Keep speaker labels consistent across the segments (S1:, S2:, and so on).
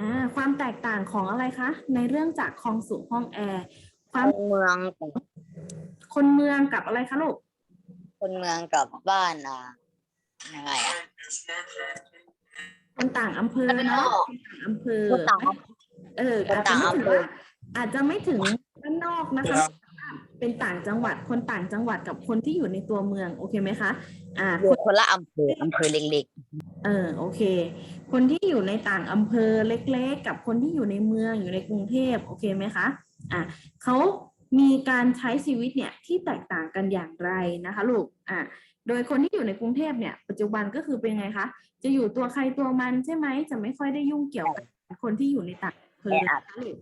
S1: อ่าความแตกต่างของอะไรคะ ในเรื่องจากคลองสู่ห้องแอร์ ความ
S2: คนเมืองกับ
S1: คนเมืองกับอะไรคะลูก
S2: คนเมืองกับบ้านอะยังไงอะ
S1: คนต่างอำเภอเนาะคนต่างอำเภอ
S2: คนต่างอำเภอ
S1: เออ
S2: คนต่างอำเภอ
S1: อาจจะไม่ถึงด้านนอกนะคะ เป็นต่างจังหวัดคนต่างจังหวัดกับคนที่อยู่ในตัวเมืองโอเคไหมคะ อ่า
S2: อยู่คนละอำเภออำเภอเล็ก
S1: เออโอเค คนที่อยู่ในต่างอำเภอเล็กๆ กับคนที่อยู่ในเมืองอยู่ในกรุงเทพโอเคไหมคะอะเขามีการใช้ชีวิตเนี่ยที่แตกต่างกันอย่างไรนะคะลูกอะโดยคนที่อยู่ในกรุงเทพเนี่ยปัจจุบันก็คือเป็นไงคะจะอยู่ตัวใครตัวมันใช่ไหมจะไม่ค่อยได้ยุ่งเกี่ยวกับคนที่อยู่ในต่างอำเภอนะคะลูก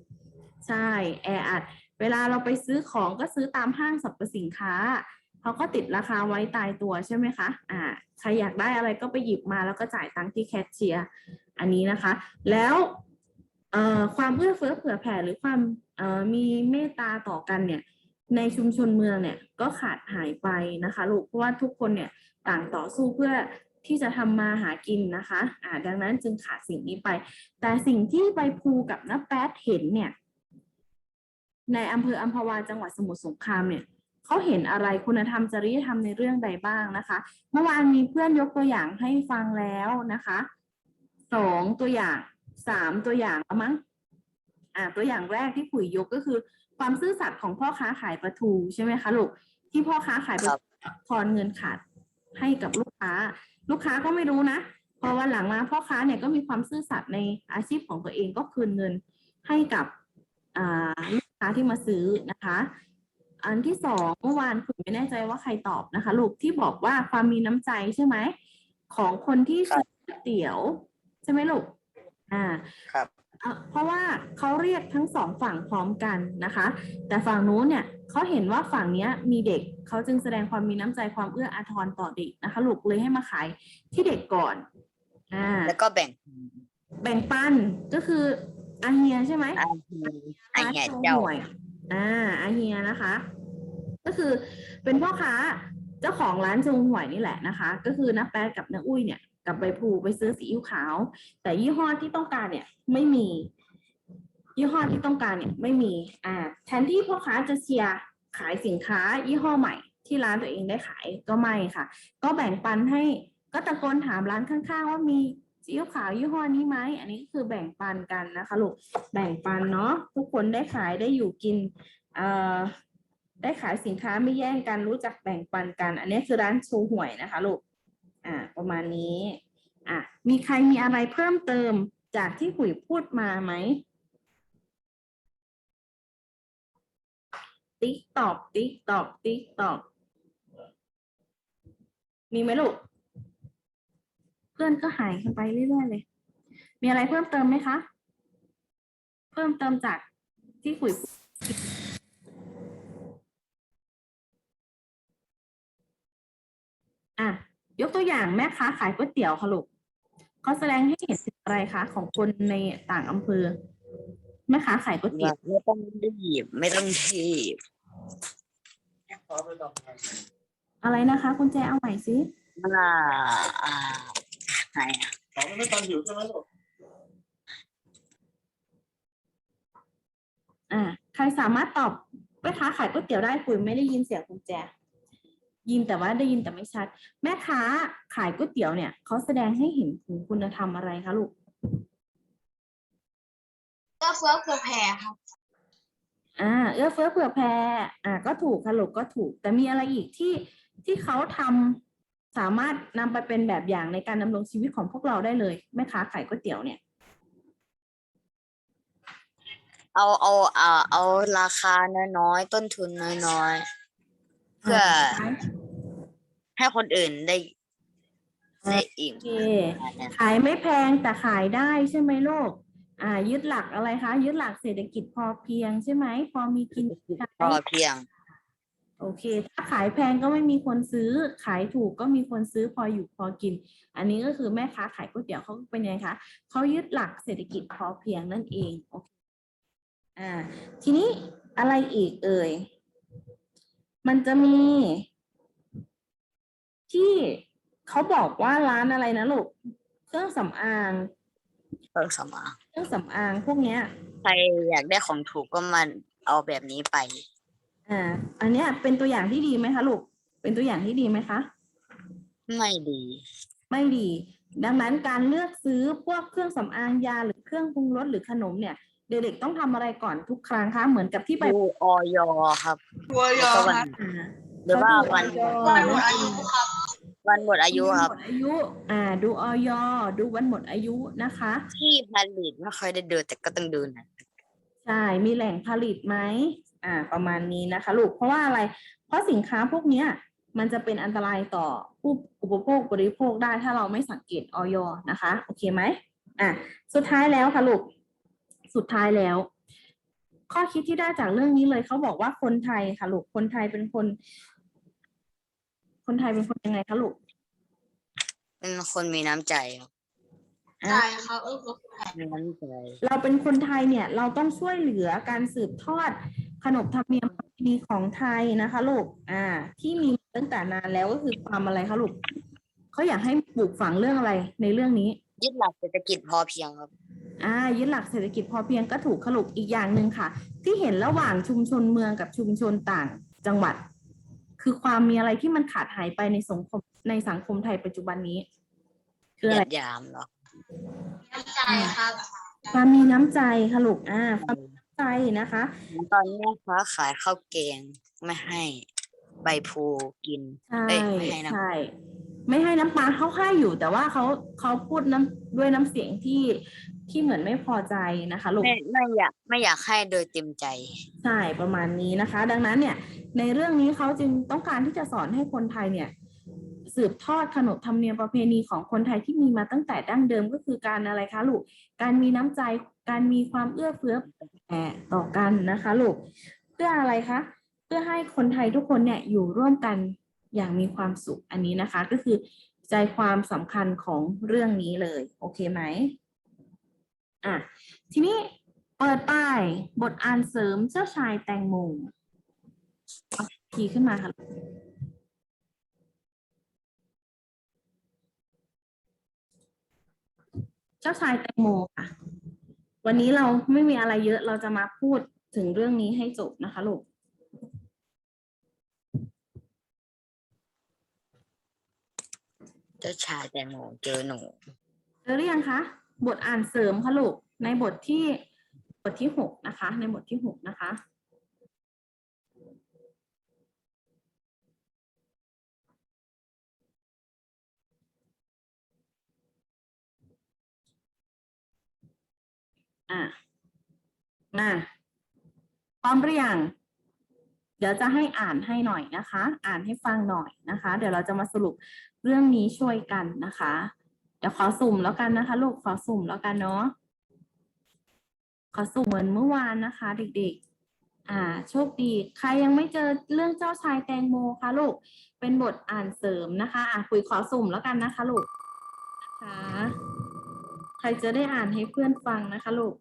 S1: ใช่แออัดเวลาเราไปซื้อของก็ซื้อตามห้างสรรพสินค้า เขาก็ติดราคาไว้ตายตัวใช่ไหมคะอ่าใครอยากได้อะไรก็ไปหยิบมาแล้วก็จ่ายตังค์ที่แคชเชียร์อันนี้นะคะ แล้วเอ่อความเอื้อเฟื้อเผื่อแผ่หรือความเอ่อมีเมตตาต่อกันเนี่ยในชุมชนเมืองเนี่ยก็ขาดหายไปนะคะลูกเพราะว่าทุกคนเนี่ยต่างต่อสู้เพื่อที่จะทำมาหากินนะคะอ่าดังนั้นจึงขาดสิ่งนี้ไป แต่สิ่งที่ใบพลูกับน้าแป๊ดเห็นเนี่ยในอำเภออัมพวาจังหวัดสมุทรสงครามเนี่ย เขาเห็นอะไรคุณธรรมจริยธรรมในเรื่องใดบ้างนะคะ เมื่อวานมีเพื่อนยกตัวอย่างให้ฟังแล้วนะคะสองตัวอย่างสามตัวอย่างแล้วมั้งอ่าตัวอย่างแรกที่ปุ๋ยยกก็คือ ความซื่อสัตย์ของพ่อค้าขายปลาทูใช่ไหมคะลูกที่พ่อค้าขายปลาทูทอนเงินขาดให้กับลูกค้า ลูกค้าก็ไม่รู้นะพอวันหลังมาพ่อค้าเนี่ยก็มีความซื่อสัตย์ในอาชีพของตัวเองก็คืนเงินให้กับอ่าลูกค้าที่มาซื้อนะคะ อันที่สองเมื่อวานคุณไม่แน่ใจว่าใครตอบนะคะ ลูกที่บอกว่าความมีน้ำใจใช่ไหม ของคนที่ซื้อก๋วยเตี๋ยว ใช่ไหมลูกอ่า
S2: ๆครับ
S1: เอ่อเพราะว่าเขาเรียกทั้งสองฝั่งพร้อมกันนะคะ แต่ฝั่งนู้นเนี่ยเขาเห็นว่าฝั่งเนี้ยมีเด็กเขาจึงแสดงความมีน้ำใจความเอื้ออาทรต่อเด็กนะคะ ลูกเลยให้มาขายที่เด็กก่อนอ่า
S2: แล้วก็แบ่ง
S1: แบ่งปันก็คืออาเฮียใช่ไหม
S2: อาทีไอ้เนี่ย
S1: ร้นโชว์
S2: เจ้า
S1: หวยอ่าอาเฮียนะคะ ก็คือเป็นพ่อค้าเจ้าของร้านชว์หวยนี่แหละนะคะ ก็คือน้าแป๊ดกับน้าอุ้ยเนี่ยกับใบพูไปซื้อซีอิ๊วขาว แต่ยี่ห้อที่ต้องการเนี่ยไม่มี ยี่ห้อที่ต้องการเนี่ยไม่มีอ่าแทนที่พ่อค้าจะเชียร์ขายสินค้ายี่ห้อใหม่ที่ร้านตัวเองได้ขายก็ไม่ค่ะ ก็แบ่งปันให้ก็ตะโกนถามร้านข้างๆ ว่ามีซีอิ๊วขาวยี่ห้อนี้ไหมอันนี้ก็คือแบ่งปันกันนะคะลูกแบ่งปันเนาะทุกคนได้ขายได้อยู่กินเอ่อ ได้ขายสินค้าไม่แย่งกันรู้จักแบ่งปันกัน อันนี้คือร้านโชว์หวยนะคะลูกอ่าประมาณนี้อะมีใครมีอะไรเพิ่มเติมจากที่หุยพูดมาไหมติ๊กตอกติ๊กตอกติ๊กตอกมีไหมลูก เพื่อนก็หายกันไปเรื่อยๆเลย มีอะไรเพิ่มเติมไหมคะ เพิ่มเติมจากที่คุย อะยกตัวอย่างแม่ค้าขายก๋วยเตี๋ยวค่ะลูกเขาแสดงให้เห็นถึงอะไรคะของคนในต่างอำเภอแม่ค้าขายก๋วยเตี๋ยว
S2: ไม่ต้องรีบไม่ต้องรีบ
S1: อะไรนะคะคุณแจเอาใหม่สิ
S2: อ่าอ่าไหนอะ
S3: ของมันไม่ทันหิวใช่ไหมลูก
S1: อ่าใครสามารถตอบแม่ค้าขายก๋วยเตี๋ยวได้คุยไม่ได้ยินเสียงคุณแจ ยินแต่ว่าได้ยินแต่ไม่ชัด แม่ค้าขายก๋วยเตี๋ยวเนี่ยเขาแสดงให้เห็นถึงคุณธรรมอะไรคะลูก
S4: ก็เฟื้อเผื่อแผ่ครับ
S1: อ่าเอื้อเฟื้อเผื่อแผ่อ่า ก็ถูกค่ะลูกก็ถูก แต่มีอะไรอีกที่ที่เขาทำสามารถนำไปเป็นแบบอย่างในการดำรงชีวิตของพวกเราได้เลยแม่ค้าขายก๋วยเตี๋ยวเนี่ย
S2: เอาเอาเอาเอาราคาน้อยๆต้นทุนน้อยๆเพื่อ ให้คนอื่นได้ได้อิ่ม
S1: โอเคขายไม่แพงแต่ขายได้ใช่ไหมลูกอ่า ยึดหลักอะไรคะยึดหลักเศรษฐกิจพอเพียงใช่ไหมพอมีกินใช้
S2: พอเพียง
S1: โอเค ถ้าขายแพงก็ไม่มีคนซื้อ ขายถูกก็มีคนซื้อพออยู่พอกิน อันนี้ก็คือแม่ค้าขายก๋วยเตี๋ยวเขาเป็นยังไงคะเขายึดหลักเศรษฐกิจพอเพียงนั่นเองโอเคอ่า ทีนี้อะไรอีกเอ่ยมันจะมี ที่เขาบอกว่าร้านอะไรนะลูกเครื่องสำอาง
S2: เครื่องสำอาง
S1: เครื่องสำอางพวกเนี้ย
S2: ใครอยากได้ของถูกก็มาเอาแบบนี้ไป
S1: อ่า อันเนี้ยเป็นตัวอย่างที่ดีไหมคะลูก เป็นตัวอย่างที่ดีไหมคะ
S2: ไม่ดี
S1: ไม่ดี ดังนั้นการเลือกซื้อพวกเครื่องสำอางยาหรือเครื่องปรุงรสหรือขนมเนี่ย เด็กๆต้องทำอะไรก่อนทุกครั้งคะ เหมือนกับที่ไป
S2: ดูออยครับ
S4: ตัวยอ
S2: แล้วก็วัน
S4: ครับ
S1: อ่า
S2: หรือว่าวัน
S4: วันหมดอายุครับ
S2: วันหมดอายุครับ
S1: หมดอายุ อ่า ดูออยดูวันหมดอายุนะคะ
S2: ที่ผลิตไม่ค่อยได้ดูแต่ก็ต้องดูนะ
S1: ใช่ มีแหล่งผลิตไหมอ่า ประมาณนี้นะคะลูก เพราะว่าอะไร เพราะสินค้าพวกเนี้ย มันจะเป็นอันตรายต่อผู้อุปโภคบริโภคได้ถ้าเราไม่สังเกตออยนะคะ โอเคไหมอะ สุดท้ายแล้วค่ะลูก สุดท้ายแล้ว ข้อคิดที่ได้จากเรื่องนี้เลยเขาบอกว่าคนไทยค่ะลูก คนไทยเป็นคน คนไทยเป็นคนยังไงคะลูก
S2: เป็นคนมีน้ำใจครับ
S1: อะ
S4: ใช่ครับเออเผื่อแผ่
S2: มีน้ำใจ
S1: เราเป็นคนไทยเนี่ย เราต้องช่วยเหลือการสืบทอดขนบธรรมเนียมประเพณีของไทยนะคะลูกอ่า ที่มีมาตั้งแต่นานแล้วก็คือความอะไรคะลูกเขาอยากให้ปลูกฝังเรื่องอะไรในเรื่องนี้
S2: ยึดหลักเศรษฐกิจพอเพียงครับ
S1: อ่ายึดหลักเศรษฐกิจพอเพียงก็ถูกขลุกอีกอย่างหนึ่งค่ะ ที่เห็นระหว่างชุมชนเมืองกับชุมชนต่างจังหวัด คือความมีอะไรที่มันขาดหายไปในสังคมในสังคมไทยปัจจุบันนี้ คืออะไร
S2: ยัดยามเหรอ
S4: น้ำใจครับ
S1: ความมีน้ำใจค่ะลูกอ่าความมีน้ำใจนะคะ
S2: ตอนนี้ค้าขายข้าวแกงไม่ให้ใบพลูกิน
S1: ใช่
S2: เอ้ยไม่ให้น้ำ
S1: ใช่ ไม่ให้น้ำปลาเขาให้อยู่ แต่ว่าเขาเขาพูดน้ำด้วยน้ำเสียงที่ที่เหมือนไม่พอใจนะคะลูก
S2: ไม่ไม่อยากไม่อยากให้โดยเต็มใจ
S1: ใช่ประมาณนี้นะคะ ดังนั้นเนี่ย ในเรื่องนี้เขาจึงต้องการที่จะสอนให้คนไทยเนี่ย สืบทอดขนบธรรมเนียมประเพณีของคนไทยที่มีมาตั้งแต่ดั้งเดิมก็คือการอะไรคะลูกการมีน้ำใจการมีความเอื้อเฟื้อแผ่ต่อกันนะคะลูกเพื่ออะไรคะเพื่อให้คนไทยทุกคนเนี่ยอยู่ร่วมกัน อย่างมีความสุขอันนี้นะคะ ก็คือใจความสำคัญของเรื่องนี้เลย โอเคไหมอะทีนี้เปิดป้ายบทอ่านเสริมเจ้าชายแตงโมพีขึ้นมาค่ะเจ้าชายแตงโมค่ะ วันนี้เราไม่มีอะไรเยอะเราจะมาพูดถึงเรื่องนี้ให้จบนะคะลูก
S2: เจ้าชายแตงโมเจอหนู
S1: เจอหรือยังคะ บทอ่านเสริมค่ะลูกในบทที่บทที่หกนะคะ ในบทที่หกนะคะอะมาพร้อมหรือยัง เดี๋ยวจะให้อ่านให้หน่อยนะคะ อ่านให้ฟังหน่อยนะคะ เดี๋ยวเราจะมาสรุปเรื่องนี้ช่วยกันนะคะ เดี๋ยวขอสุ่มแล้วกันนะคะ ลูกขอสุ่มแล้วกันเนาะขอสุ่มเหมือนเมื่อวานนะคะ เด็กๆ อ่า โชคดี ใครยังไม่เจอเรื่องเจ้าชายแตงโมคะลูก เป็นบทอ่านเสริมนะคะ อะคุยขอสุ่มแล้วกันนะคะลูกนะคะ ใครจะได้อ่านให้เพื่อนฟังนะคะลูก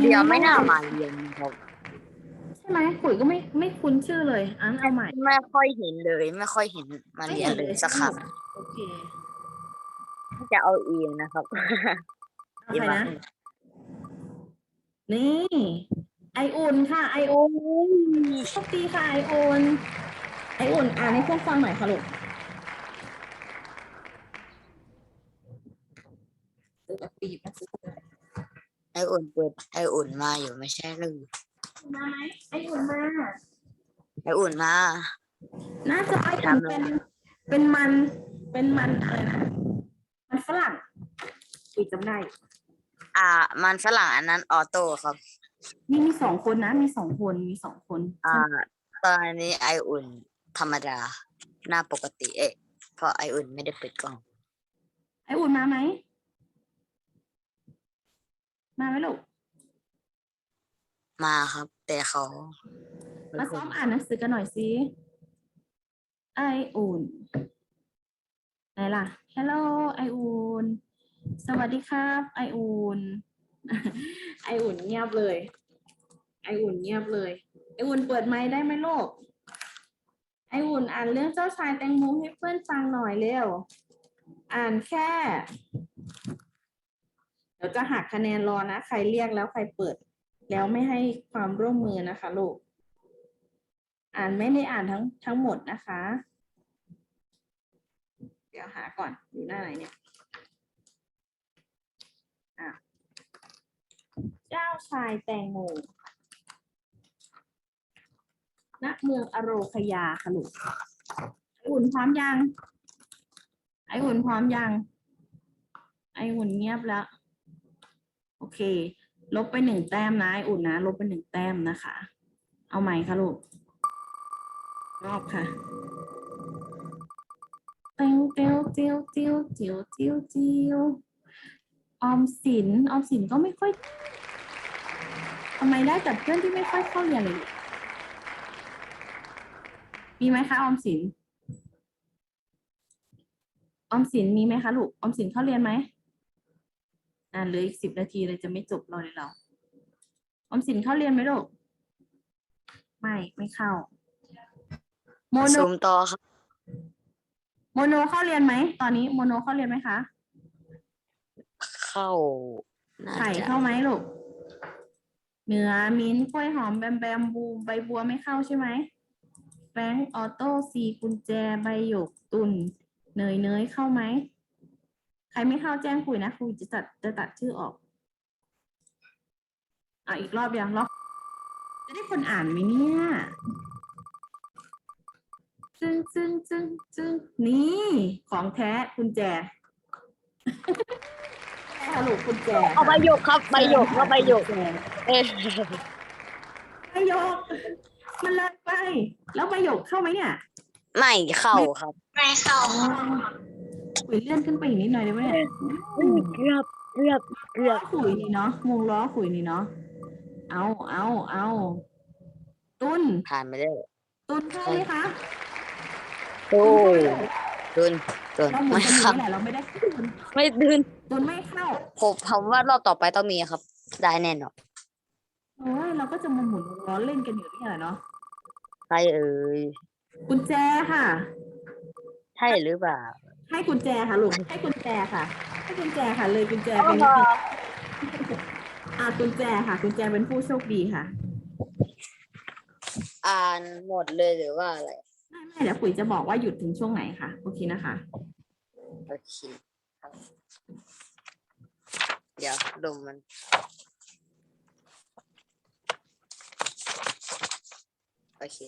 S2: เดี๋ยวไม่น่ามาเรียนครับ
S1: ใช่ไหมขุยก็ไม่ไม่คุ้นชื่อเลยอันเอาใหม่
S2: ไม่ค่อยเห็นเลย ไม่ค่อยเห็นมาเรียนเลยสักครั้ง
S1: โอเค
S2: จะเอาเองนะครับ
S1: เอาใครนะนี่ไออุ่นค่ะไออุ่นโชคดีค่ะไออุ่นไออุ่นอ่านให้เพื่อนฟังหน่อยค่ะลูกซื้อแบบปีบมาซื้อ
S2: ไออุ่นเปิดไออุ่นมาอยู่ไม่ใช่หรือ
S1: มาไหมไออุ่นมา
S2: ไออุ่นมา
S1: น่าจะไออุ่นเป็น เป็นมัน เป็นมันอะไรนะ มันฝรั่งปีจำได้
S2: อ่า มันฝรั่งอันนั้นออโต้ครับ
S1: นี่มีสองคนนะ มีสองคน มีสองคน
S2: อ่า ตอนนี้ไออุ่นธรรมดา หน้าปกติ เอ๊ะ เพราะไออุ่นไม่ได้เปิดกล้อง
S1: ไออุ่นมาไหม มาไหมลูก
S2: มาครับ แต่เขา
S1: มาซ้อมอ่านหนังสือกันหน่อยสิไออุ่นไหนล่ะ Hello ไออุ่นสวัสดีครับ ไออุ่นไออุ่นเงียบเลย ไออุ่นเงียบเลย ไออุ่นเปิดไมค์ได้ไหมลูก ไออุ่นอ่านเรื่องเจ้าชายแตงโมให้เพื่อนฟังหน่อยเร็ว อ่านแค่ เดี๋ยวจะหักคะแนนรอนะ ใครเรียกแล้วใครเปิด แล้วไม่ให้ความร่วมมือนะคะลูก อ่านไม่ได้อ่านทั้งทั้งหมดนะคะ เดี๋ยวหาก่อนอยู่หน้าไหนเนี่ยอะเจ้าชายแตงโมณเมืองอโรคยาค่ะลูกไออุ่นพร้อมยัง ไออุ่นพร้อมยัง ไออุ่นเงียบแล้ว เค ลบไปหนึ่งแต้มนะออุ่นนะ ลบไปหนึ่งแต้มนะคะ เอาใหม่ค่ะลูกรอบค่ะเตียวเตียวเตียวเตียวเตียวเตียวเตียวออมสินออมสินก็ไม่ค่อยทำไมได้แต่เพื่อนที่ไม่ค่อยเข้าเรียนเลย มีไหมคะออมสิน ออมสินมีไหมคะลูก ออมสินเข้าเรียนไหม อ่าเหลืออีกสิบนาทีเลยจะไม่จบเราเลยเราออมสินเข้าเรียนไหมลูก ไม่ ไม่เข้า โมโน
S2: ซูมต่อครับ
S1: โมโนเข้าเรียนไหม ตอนนี้โมโนเข้าเรียนไหมคะ
S2: เข้าน่า
S1: ไข่
S2: จะ
S1: เข้าไหมลูกเนื้อมิ้นท์กล้วยหอมแบมแบมบูมใบบัวไม่เข้าใช่ไหมแฟรงก์ออโต้ซีกุญแจใบหยกตุนเนยเนยเข้าไหมใค รไม่เข้าแจ้งคุยนะครูจะตัดจะตัดชื่อออกอะอีกรอบยังรอบจะได้คนอ่านไหมเนี่ยจึงจึงจึงจึงนี่ของแท้กุญแจสรุปกุญแจ
S2: เอาใบหยกครับใบหยกก็ใบหยก
S1: กุญแจ
S2: เอ๊ะ
S1: ใบหยกมันเลยไป แล้วใบหยกเข้าไหมเนี่ย
S2: ไม่เข้าครับ
S4: ไม่เข้า
S1: อ๋อขุยเลื่อนขึ้นไปอีกนิดหน่อยได้ไหมเนี่ย
S2: เกือบเกือบเกือบ
S1: ขุยนี่เนาะวงล้อขุยนี่เนาะเอาเอาเอาตุน
S2: ผ่านไปแล้ว
S1: ตุนเข้าไหมคะ
S2: โอ้ดุนดุน
S1: เราหมุน
S2: ไม่
S1: กันอยู่
S2: ครับ
S1: นี่แหละเราไม่ได้ตุน
S2: ไม่ดุน
S1: ตุนไม่เข้า
S2: ผมผมว่ารอบต่อไปต้องมีครับ ได้แน่นอน
S1: โอ้ยเราก็จะมาหมุนวงล้อเล่นกันอยู่นี่แหละเนาะ
S2: ใช่เอ่ย
S1: กุญแจค่ะ
S2: ใช่หรือเปล่า
S1: ให้กุญแจค่ะลูกให้กุญแจค่ะ ให้กุญแจค่ะ เลยกุญแจเป็นอ่ากุญแจค่ะ กุญแจเป็นผู้โชคดีค่ะ
S2: อ่านหมดเลยหรือว่าอะไร
S1: ไม่ไม่เดี๋ยวปุ๋ยจะบอกว่าหยุดถึงช่วงไหนค่ะ โอเคนะคะ
S2: โอเคครับเดี๋ยวลมมัน โอเค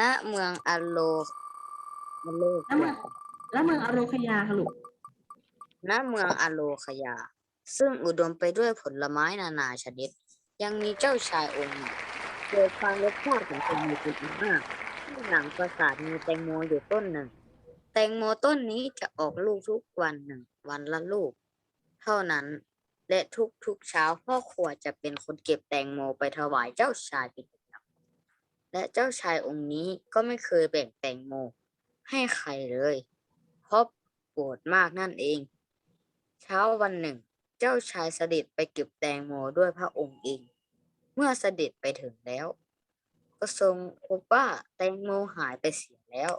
S2: ณ เมืองอโลอโล
S1: ณเมือง แล้วเมืองอโรคยาค่ะลูก
S2: ณเมืองอโลคยา ซึ่งอุดมไปด้วยผลไม้นานาชนิด ยังมีเจ้าชายองค์หนึ่งเกิดความรสชาติของแตงโมเป็นมากที่หลังปราสาทมีแตงโมอยู่ต้นหนึ่ง แตงโมต้นนี้จะออกลูกทุกวันหนึ่ง วันละลูก เท่านั้น และทุกๆเช้าพ่อครัวจะเป็นคนเก็บแตงโมไปถวายเจ้าชายเป็นประจำและเจ้าชายองค์นี้ก็ไม่เคยแบ่งแตงโมให้ใครเลย เพราะโกรธมากนั่นเอง เช้าวันหนึ่ง เจ้าชายเสด็จไปเก็บแตงโมด้วยพระองค์เอง เมื่อเสด็จไปถึงแล้ว ก็ทรงพบว่าแตงโมหายไปเสียแล้ว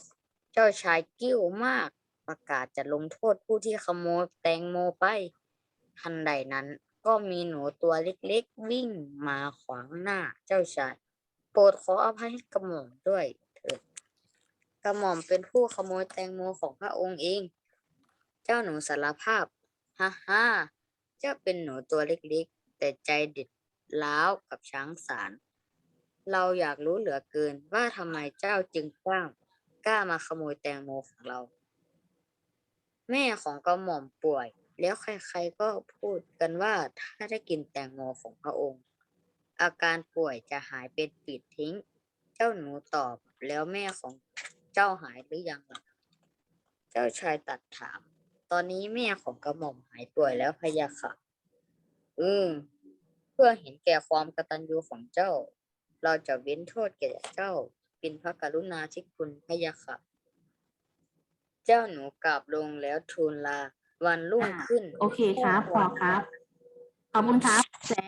S2: เจ้าชายกิ้วมากประกาศจะลงโทษผู้ที่ขโมยแตงโมไป ทันใดนั้นก็มีหนูตัวเล็กๆ วิ่งมาขวางหน้าเจ้าชาย โปรดขออภัยให้กระหม่อมด้วย ระหม่อมเป็นผู้ขโมยแตงโมของพระองค์เอง เจ้าหนูสารภาพ ฮ่าฮ่าเจ้าเป็นหนูตัวเล็กๆ แต่ใจเด็ดล้าวกับช้างสาร เราอยากรู้เหลือเกินว่าทำไมเจ้าจึงกล้ากล้ามาขโมยแตงโมของเรา แม่ของกระหม่อมป่วย แล้วใครๆก็พูดกันว่าถ้าได้กินแตงโมของพระองค์ อาการป่วยจะหายเป็นปิดทิ้ง เจ้าหนูตอบแล้วแม่ของ เจ้าหายหรือยังล่ะเจ้าชายตัดถาม ตอนนี้แม่ของกระหม่อมหายป่วยแล้วพะยะค่ะ อืม เพื่อเห็นแก่ความกตัญญูของเจ้า เราจะเว้นโทษแก่เจ้า เป็นพระกรุณาธิคุณพะยะค่ะ เจ้าหนูกราบลงแล้วทูลลา วันรุ่ง
S1: อ่า
S2: ขึ้น
S1: โอเคครับพอครับ ขอบคุณครับแต่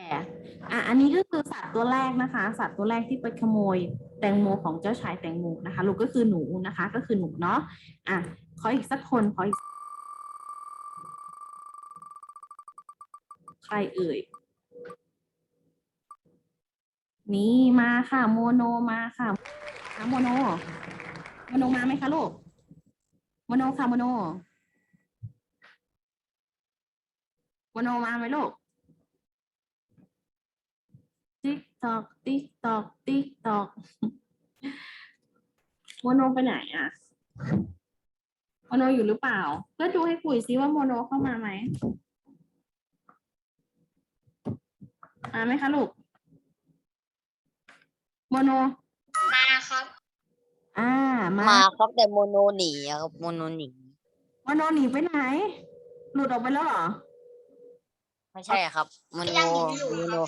S1: อะอันนี้ก็คือสัตว์ตัวแรกนะคะ สัตว์ตัวแรกที่ไปขโมยแตงโมของเจ้าชายแตงโมนะคะลูกก็คือหนูนะคะ ก็คือหนูเนาะอะขออีกสักคนขออีกใครเอ่ยนี่มาค่ะโมโนมาค่ะอะโมโนโมโนมาไหมคะลูกโมโนค่ะโมโนโมโนมาไหมลูก ติ๊กตอกติ๊กตอกติ๊กตอกโมโนไปไหนอะโมโนอยู่หรือเปล่า ก็ดูให้คุยซิว่าโมโนเข้ามาไหมมาไหมคะลูกโมโน
S4: มาครับ
S1: อ่า มา
S2: มาครับแต่โมโนหนีอะครับโมโนหนี
S1: โมโนหนีไปไหน หลุดออกไปแล้วเหรอ
S2: ไม่ใช่ครับโมโน
S4: ยังหนีอยู่
S2: โม
S4: ค
S2: โน
S4: รับ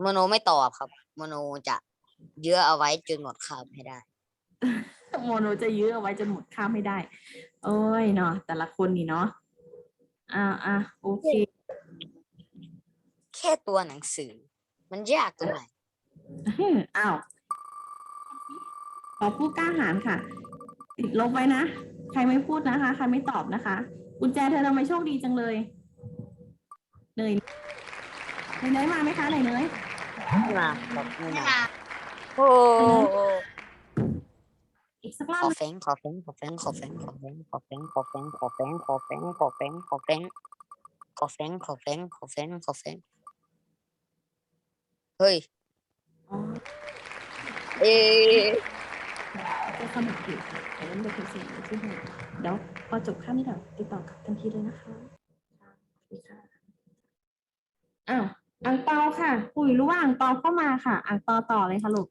S2: โมโนไม่ตอบครับ โมโนจะเยื้อเอาไว้จนหมดคาบให้ได้
S1: โมโนจะยื้อเอาไว้จนหมดข้ามไม่ได้ โอ้ยเนาะแต่ละคนนี่เนาะอ่าอ่าโอเค
S2: แค่ตัวหนังสือ มันยากตรงไหน
S1: อ้าวขอผู้กล้าหาญค่ะ ติดลบไว้นะ ใครไม่พูดนะคะ ใครไม่ตอบนะคะ กุญแจเธอทำไมโชคดีจังเลยเนยเนยเนยมาไหมคะเนยเนย
S2: ไม่มาครับไม่
S4: ไม่
S2: มา
S4: มา
S2: โอ้
S1: อีกสักรอ
S2: ข
S1: บ
S2: อแฟงขอแฟงขอแฟงขอแฟงขอแฟงขอแฟงขอแฟงขอแฟงขอแฟงขอแฟงขอแฟงขอแฟงขอแฟงขอแฟงขอแฟงเฮ้ย
S1: อ๋อ
S2: เอ๊ะ
S1: จะสมัครอยู่ค่ะเดี๋ยวนั้นเดี๋ยวคุณเสียงชื่อให้เดี๋ยวพอจบค่านี้เดี๋ยวติดต่อกลับทันทีเลยนะคะสวัสดีค่ะอ้าว อ่างเปาค่ะ ปุ๋ยรู้ว่าอ่างเปาเข้ามาค่ะอ่างเปาต่อเลยค่ะลูก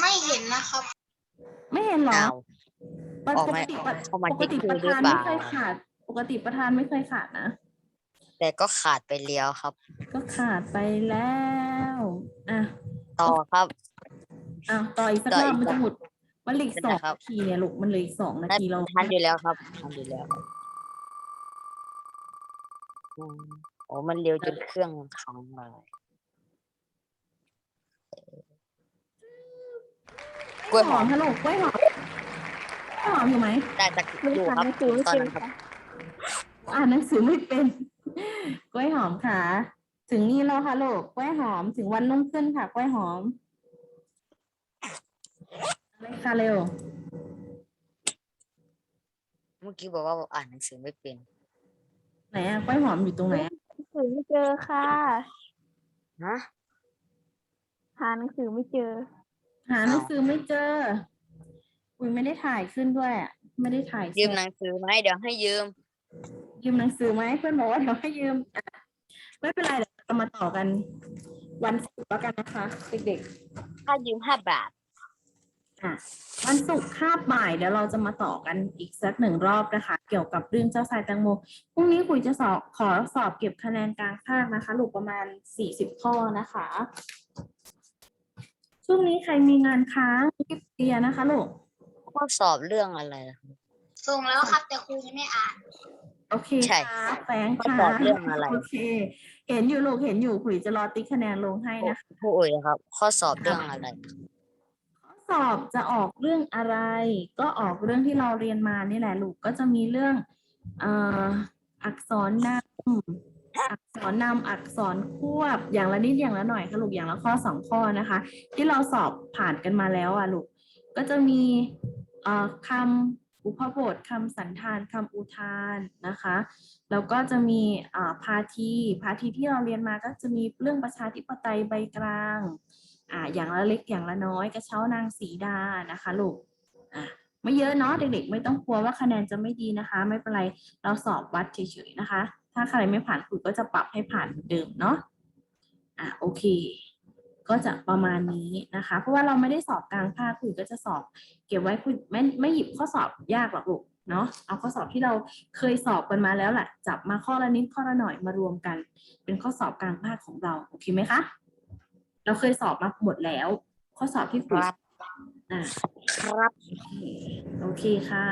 S4: ไม่เห็นนะครับ
S1: ไม่เห็นเหรอ
S2: อ้าว
S1: ปก
S2: ออกมา
S1: ติปก
S2: เข้ามา
S1: ปกติ
S2: ที่
S1: ป
S2: คุ
S1: ระ
S2: ยหรือ
S1: ธาน
S2: เป
S1: ไม่
S2: ล่า
S1: เคยขาด ปกติประธานไม่เคยขาดนะ
S2: แต่ก็ขาดไปแล้วครับ
S1: ก็ขาดไปแล้วอะ
S2: ต่อครับ
S1: อ้าวต่ออีกสัก
S2: ต่อ
S1: ร
S2: อี
S1: อบ
S2: ก
S1: มันจะหมดมันเหลืออกสอง
S2: ครับ
S1: นาทีเนี่ยลูกมันเหลืออีกสองนา
S2: ได้
S1: ทีเรา
S2: ทันอยู่แล้วครับทันอยู่แล้วครับอืม โอ้มันเร็วจนเครื่องค้างเลยกล้วยหอม
S1: ค่ะลูกกล้วยหอมกล้วยหอมอยู่ไหม
S2: ได้สักอยู่ครับตอนนั้นครับ
S1: อ่านหนังสือไม่เป็นกล้วยหอมค่ะ ถึงนี่แล้วค่ะลูกกล้วยหอม ถึงวันรุ่งขึ้นค่ะกล้วยหอมอะไรค่ะเร็ว
S2: เมื่อกี้บอกว่าอ่านหนังสือไม่เป็น
S1: ไหนอะกล้วยหอมอยู่ตรงไหนอะ
S3: หนังสือไม่เจอค่ะ
S2: ฮะ
S3: หาหนังสือไม่เจอ
S1: หาหนังสือไม่เจอ อุ้ยไม่ได้ถ่ายขึ้นด้วยอะไม่ได้ถ่าย
S2: ยืม
S1: สด
S2: หนังสือไหมเดี๋ยวให้ยืม
S1: ยืมหนังสือไหมเพื่อนบอกว่าเดี๋ยวให้ยืมอะไม่เป็นไรเดี๋ยวเราจะมาต่อกัน วันศุกร์แล้วกันนะคะ เด็กๆ
S2: ถ้ายืมห้าบาท
S1: อะ วันศุกร์คาบบ่ายเดี๋ยวเราจะมาต่อกันอีกสักหนึ่งรอบนะคะ เกี่ยวกับเรื่องเจ้าชายแตงโมพรุ่งนี้คุยจะสอบขอสอบเก็บคะแนนกลางภาคนะคะลูกประมาณสี่สิบข้อนะคะ ช่วงนี้ใครมีงานค้างรีบเคลียร์นะคะลูก
S2: ข้อสอบเรื่องอะไรล่ะครับ
S4: ส่งแล้วครับ แต่ครูยังไม่อ่าน
S1: โอเค
S2: ใช่
S1: ค่ะแฟง
S2: ข้อ
S1: ค่ะ
S2: สอบเรื่องอะไร
S1: โอเค เห็นอยู่ลูกเห็นอยู่คุยจะรอติ๊กคะแนนลงให้นะคะ
S2: ผู้เอ่ยครับ ข้อสอบเรื่องอะไร
S1: ข้อ สอบจะออกเรื่องอะไร ก็ออกเรื่องที่เราเรียนมานี่แหละลูกก็จะมีเรื่องอ,อักษรนำอักษรนำอักษรควบอย่างละนิดอย่างละหน่อยค่ะลูกอย่างละข้อสองข้อนะคะ ที่เราสอบผ่านกันมาแล้วอะลูกก็จะมีคำอุปบทคำสันธานคำอุทานนะคะแล้วก็จะมีพาทีพาทีที่เราเรียนมาก็จะมีเรื่องประชาธิปไตยใบกลาง อ่าอย่างละเล็กอย่างละน้อยกระเช้านางสีดานะคะลูกอ่าไม่เยอะเนาะเด็กๆ ไม่ต้องกลัวว่าคะแนนจะไม่ดีนะคะ ไม่เป็นไรเราสอบวัดเฉยๆนะคะ ถ้าใครไม่ผ่านครูก็จะปรับให้ผ่านเหมือนเดิมเนาะอ่าโอเค ก็จะประมาณนี้นะคะ เพราะว่าเราไม่ได้สอบกลางภาคครูก็จะสอบ เก็บไว้คุณไม่ไม่หยิบข้อสอบยากหรอกลูกเนาะเอาข้อสอบที่เราเคยสอบกันมาแล้วแหละจับมาข้อละนิดข้อละหน่อยมารวมกัน เป็นข้อสอบกลางภาคของเราโอเคไหมคะ เราเคยสอบมาหมดแล้ว ข้อสอบที่
S2: ค
S1: คุย
S2: รับ
S1: อ่า
S2: ครับ
S1: โอเคโอเคค่ะ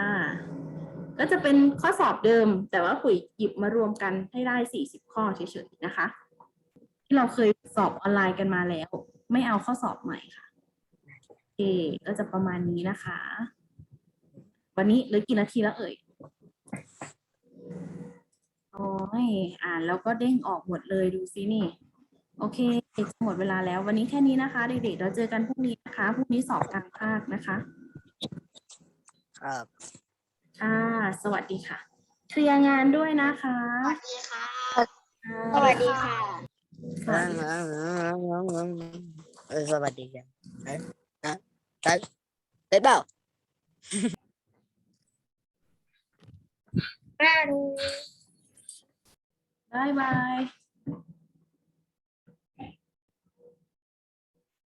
S1: ก็จะเป็นข้อสอบเดิม แต่ว่าปุ๋ยหยิบมารวมกันให้ได้ 40 ข้อเฉยๆนะคะ ที่เราเคยสอบออนไลน์กันมาแล้ว ไม่เอาข้อสอบใหม่ค่ะโอเคก็จะประมาณนี้นะคะ วันนี้เหลือกี่นาทีแล้วเอ่ยโอ้ยอ่านแล้วก็เด้งออกหมดเลยดูซินี่ โอเคจะหมดเวลาแล้ว วันนี้แค่นี้นะคะ เด็กๆเราเจอกันพรุ่งนี้นะคะพรุ่งนี้สอบกลางภาคนะคะ
S2: ครับ
S1: ค่ะสวัสดีค่ะ เคลียร์งานด้วยนะคะ
S4: สวัสดีค่ะ
S1: ค่ะ
S4: สวัสดีค่ะ
S1: สวัสดี
S2: เออสวัสดีครับเอ๊ะนะได้ได้เปล่า
S1: บ๊ายบาย